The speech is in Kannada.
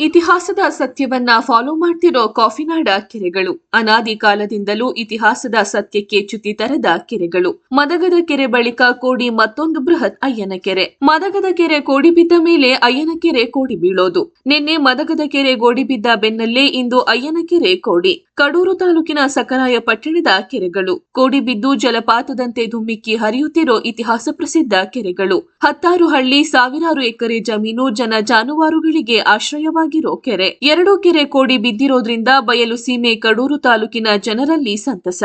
ಇತಿಹಾಸದ ಸತ್ಯವನ್ನ ಫಾಲೋ ಮಾಡ್ತಿರೋ ಕಾಫಿನಾಡ ಕೆರೆಗಳು. ಅನಾದಿ ಕಾಲದಿಂದಲೂ ಇತಿಹಾಸದ ಸತ್ಯಕ್ಕೆ ಚ್ಯುತಿ ತರದ ಕೆರೆಗಳು. ಮದಗದ ಕೆರೆ ಬಳಿಕ ಕೋಡಿ ಮತ್ತೊಂದು ಬೃಹತ್ ಅಯ್ಯನ ಕೆರೆ. ಮದಗದ ಕೆರೆ ಕೋಡಿ ಬಿದ್ದ ಮೇಲೆ ಅಯ್ಯನ ಕೆರೆ ಕೋಡಿ ಬೀಳೋದು. ನಿನ್ನೆ ಮದಗದ ಕೆರೆ ಗೋಡಿ ಬಿದ್ದ ಬೆನ್ನಲ್ಲೇ ಇಂದು ಅಯ್ಯನ ಕೆರೆ ಕೋಡಿ. ಕಡೂರು ತಾಲೂಕಿನ ಸಕರಾಯ ಪಟ್ಟಣದ ಕೆರೆಗಳು. ಕೋಡಿಬಿದ್ದು ಜಲಪಾತದಂತೆ ಧುಮ್ಮಿಕ್ಕಿ ಹರಿಯುತ್ತಿರೋ ಇತಿಹಾಸ ಪ್ರಸಿದ್ಧ ಕೆರೆಗಳು. ಹತ್ತಾರು ಹಳ್ಳಿ, ಸಾವಿರಾರು ಎಕರೆ ಜಮೀನು ಜನ ಜಾನುವಾರುಗಳಿಗೆ ಆಶ್ರಯವಾಗಿರೋ ಕೆರೆ. ಎರಡು ಕೆರೆ ಕೋಡಿ ಬಿದ್ದಿರೋದ್ರಿಂದ ಬಯಲು ಸೀಮೆ ಕಡೂರು ತಾಲೂಕಿನ ಜನರಲ್ಲಿ ಸಂತಸ.